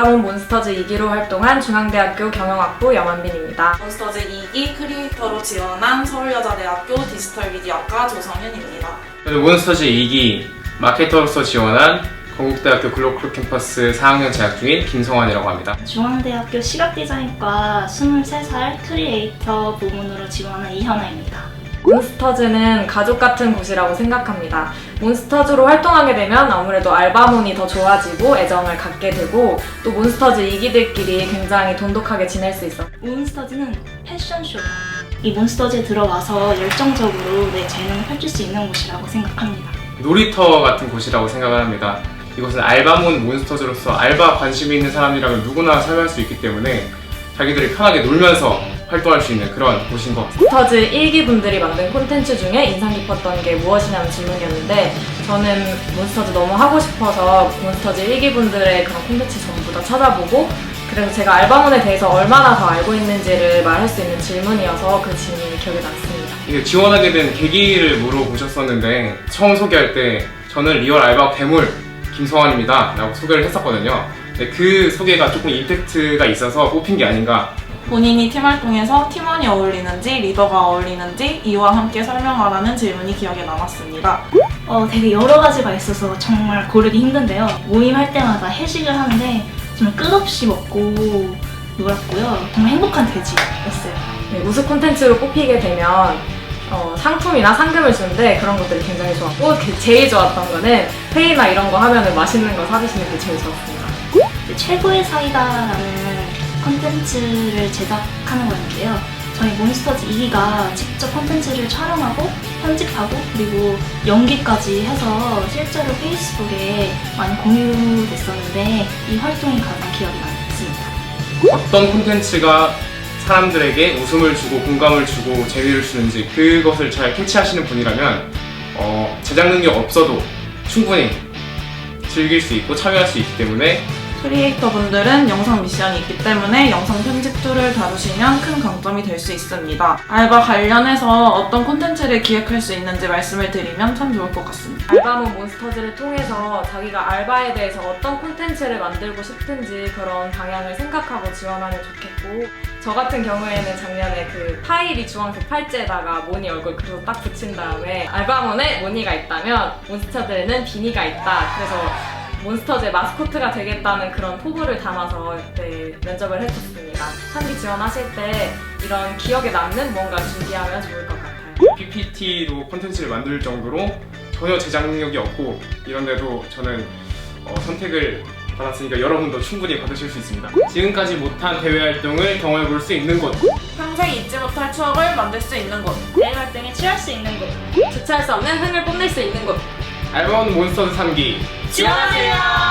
알바몬 몬스터즈 2기로 활동한 중앙대학교 경영학부 염한빈입니다. 몬스터즈 2기 크리에이터로 지원한 서울여자대학교 디지털 미디어과 조성윤입니다. 저는 몬스터즈 2기 마케터로서 지원한 건국대학교 글로컬 캠퍼스 4학년 재학 중인 김성환이라고 합니다. 중앙대학교 시각디자인과 23살 크리에이터 부문으로 지원한 이현아입니다. 몬스터즈는 가족 같은 곳이라고 생각합니다. 몬스터즈로 활동하게 되면 아무래도 알바몬이 더 좋아지고 애정을 갖게 되고 또 몬스터즈 2기들끼리 굉장히 돈독하게 지낼 수 있어. 몬스터즈는 패션쇼. 이 몬스터즈에 들어와서 열정적으로 내 재능을 펼칠 수 있는 곳이라고 생각합니다. 놀이터 같은 곳이라고 생각을 합니다. 이곳은 알바몬 몬스터즈로서 알바 관심이 있는 사람이라면 누구나 참여할 수 있기 때문에 자기들이 편하게 놀면서 활동할 수 있는 그런 곳인 것 같습니다. 몬스터즈 1기 분들이 만든 콘텐츠 중에 인상 깊었던 게 무엇이냐는 질문이었는데 저는 몬스터즈 너무 하고 싶어서 몬스터즈 1기 분들의 그런 콘텐츠 전부 다 찾아보고 그래서 제가 알바몬에 대해서 얼마나 더 알고 있는지를 말할 수 있는 질문이어서 그 질문이 기억에 남습니다. 이게 지원하게 된 계기를 물어보셨었는데 처음 소개할 때 저는 리얼 알바 괴물 김성환입니다 라고 소개를 했었거든요. 근데 그 소개가 조금 임팩트가 있어서 뽑힌 게 아닌가 본인이 팀 활동에서 팀원이 어울리는지 리더가 어울리는지 이와 함께 설명하라는 질문이 기억에 남았습니다. 어, 되게 여러 가지가 있어서 정말 고르기 힘든데요. 모임할 때마다 회식을 하는데 정말 끝없이 먹고 놀았고요. 정말 행복한 돼지였어요. 네, 우수 콘텐츠로 뽑히게 되면 어, 상품이나 상금을 주는데 그런 것들이 굉장히 좋았고 그 제일 좋았던 거는 회의나 이런 거 하면 맛있는 거 사주시는 게 제일. 이제 최고의 사이다라는 콘텐츠를 제작하는 거였는데요. 저희 몬스터즈 2기가 직접 콘텐츠를 촬영하고 편집하고 그리고 연기까지 해서 실제로 페이스북에 많이 공유됐었는데 이 활동이 가장 기억에 남습니다. 어떤 콘텐츠가 사람들에게 웃음을 주고 공감을 주고 재미를 주는지 그것을 잘 캐치하시는 분이라면 어, 제작 능력 없어도 충분히 즐길 수 있고 참여할 수 있기 때문에 크리에이터 분들은 영상 미션이 있기 때문에 영상 편집 툴을 다루시면 큰 강점이 될 수 있습니다. 알바 관련해서 어떤 콘텐츠를 기획할 수 있는지 말씀을 드리면 참 좋을 것 같습니다. 알바몬 몬스터즈를 통해서 자기가 알바에 대해서 어떤 콘텐츠를 만들고 싶은지 그런 방향을 생각하고 지원하면 좋겠고 저 같은 경우에는 작년에 그 파일이 주황색 팔찌에다가 모니 얼굴 그리고 딱 붙인 다음에 알바몬에 모니가 있다면 몬스터즈에는 비니가 있다 그래서 몬스터즈의 마스코트가 되겠다는 그런 포부를 담아서 그때 면접을 했었습니다. 상기 지원하실 때 이런 기억에 남는 뭔가 준비하면 좋을 것 같아요. PPT로 콘텐츠를 만들 정도로 전혀 제작 능력이 없고 이런데도 저는 어, 선택을 받았으니까 여러분도 충분히 받으실 수 있습니다. 지금까지 못한 대외 활동을 경험해 볼 수 있는 곳 평생 잊지 못할 추억을 만들 수 있는 곳. 대외 활동에 취할 수 있는 곳. 주체할 수 없는 흥을 뽐낼 수 있는 곳 알바몬 몬스터즈 3기 지원하세요!